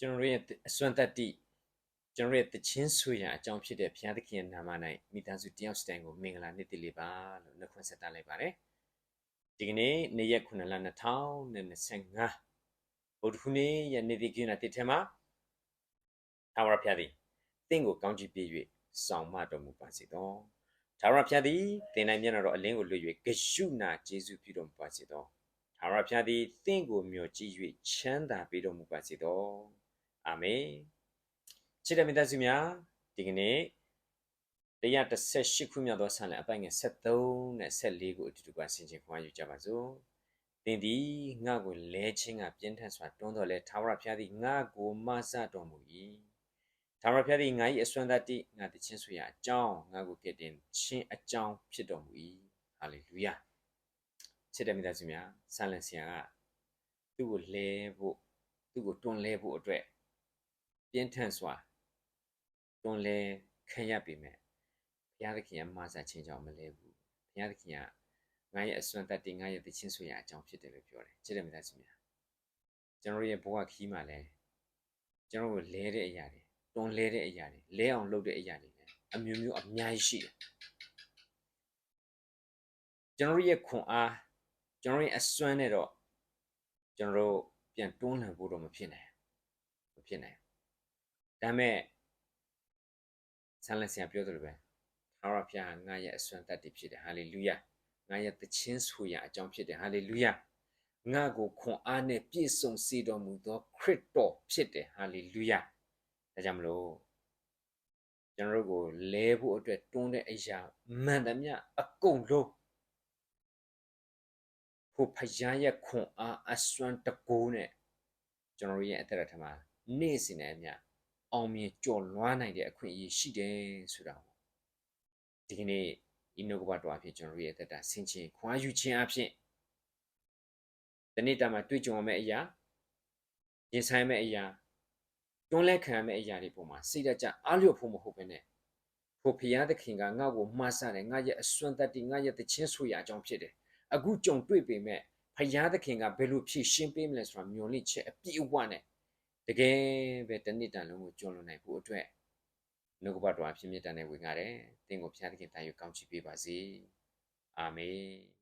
ကျွန်တော်ရဲ့အစွမ်းတတ္တိကျွန်တော်ရဲ့တခြင်းဆွေရအကြောင်းဖြစ်တဲ့ဘုရားသခင်ရဲ့နာမ၌မိသားစုတယောက်စတိုင်ကိုမင်္ဂလာနှစ်တည်လေးပါလို့နှုတ်ခွန်းဆက်တာလိုက်ပါတယ်ဒီကနေ့နေ့ရက်9လ2025ဗုဒ္ဓဟူးနေ့ယနေ့ဒီကိနာတိထဲမှာသာဝရဘုရားသည်တင့်ကိုကောင်းချီးပေး၍ဆောင်မတော်မူပါစေသောသာဝရဘုရားသည်တင်နိုင်မျက်နှာတော်အလင်းကိုလွှတ်၍ဂယုဏကျေးဇူးပြုတော်မူပါစေသောသာဝရဘုရားသည်တင့်ကိုမျှော်ကြည့်၍ချမ်းသာပေးတော်မူပါစေသော အာမင်ချစ်တဲ့မိသားစုများဒီကနေ့118ခုမြောက်သောဆန်လံအပိုင်ငယ်73နဲ့74ကိုအတူတူကဆင်ခြင်ခွင့်ယူကြပါစို့သင်သည်ငါ့ကိုလဲချင်းကပြင်းထန်စွာတွန်းတော်လဲသာဝရဘုရားသည်ငါ့ကိုမဆတော်မူ၏သာဝရဘုရားသည်ငါ၏အစွမ်းတတ္တိငါတခြင်းဆွေရာအကြောင်းငါကိုကယ်တင်ခြင်းအကြောင်းဖြစ်တော်မူ၏ဟာလေလုယာချစ်တဲ့မိသားစုများဆန်လံဆရာကသူ့ကိုလဲဖို့သူ့ကိုတွန်းလဲဖို့အတွက် ပြင်းထန်စွာတွန်းလဲခံရပေမဲ့ဘုရားသခင်ကမဆခြင်းကြောင့်မလဲဘူးဘုရားသခင်ကငါရဲ့အစွမ်းတတ္တိငါရဲ့တခြင်းဆွေရာအကြောင်းဖြစ်တယ်လို့ပြောတယ်ချစ်တဲ့မိသားစုများကျွန်တော်ရဲ့ဘဝခီးမှာလဲကျွန်တော်ကိုလဲတဲ့အရာတွေတွန်းလဲတဲ့အရာတွေလဲအောင်လုပ်တဲ့အရာတွေလည်းအမျိုးမျိုးအများကြီးရှိတယ်ကျွန်တော်ရဲ့ခွန်အားကျွန်တော်ရဲ့အစွမ်းနဲ့တော့ကျွန်တော်တို့ပြန်တွန်းလှန်ဖို့တော့မဖြစ်နိုင်မဖြစ်နိုင် ဒါမဲ့ဆန်လက်ဆရာပြောသလိုပဲထာဝရဘုရားငါရဲ့အစွမ်းတတ္တိဖြစ်တယ်ဟာလေလုယာငါရဲ့တခြင်းဆူရာအကြောင်းဖြစ်တယ်ဟာလေလုယာငါကိုခွန်အားနဲ့ပြည့်စုံစေတော်မူသောခရစ်တော်ဖြစ်တယ်ဟာလေလုယာဒါကြောင့်မလို့ကျွန်တော်တို့ကိုလဲဖို့အတွက်တွန်းတဲ့အရာမှန်သမျှအကုန်လုံးဖို့ဖယားရဲ့ခွန်အားအစွမ်းတကူနဲ့ကျွန်တော်ရဲ့အသက်တာမှာနေ့စဉ်နဲ့အမျှ အောင်မြင်ကြော်လွှားနိုင်တဲ့အခွင့်အရေးရှိတယ်ဆိုတာကိုဒီကနေ့ဤနှုတ်ကပတ်တော်အဖြစ်ကျွန်တော်ရဲ့အသက်တာဆင်ခြင်ခွာယူခြင်းအဖြစ်ဒီနေ့တာမှာတွေ့ကြုံရမယ့်အရာရင်ဆိုင်မယ့်အရာတွန်းလဲခံရမယ့်အရာတွေပုံမှာစိတ်ဓာတ်ကြအားလျော့ဖို့မဟုတ်ဘဲနဲ့ဖို့ဖျားသခင်ကငါ့ကိုမှားဆတယ်ငါရဲ့အစွမ်းတတ္တိငါရဲ့တခြင်းဆွေရာအကြောင်းဖြစ်တယ်အခုကြုံတွေ့ပေမဲ့ဖျားသခင်ကဘယ်လိုဖြည့်ရှင်းပေးမလဲဆိုတာမျှော်လင့်ချက်အပြည့်အဝနဲ့ တကယ်ပဲတနစ်တန်လုံးကိုကျွလွန်နိုင်ဖို့အတွက်နှုတ်ကပတ်တော်အဖြစ်မြတ်တန်နဲ့ဝင်ကြတယ်။သင်ကိုဖျားသခင်တာယူကောင်းချီးပေးပါစေ။အာမင်။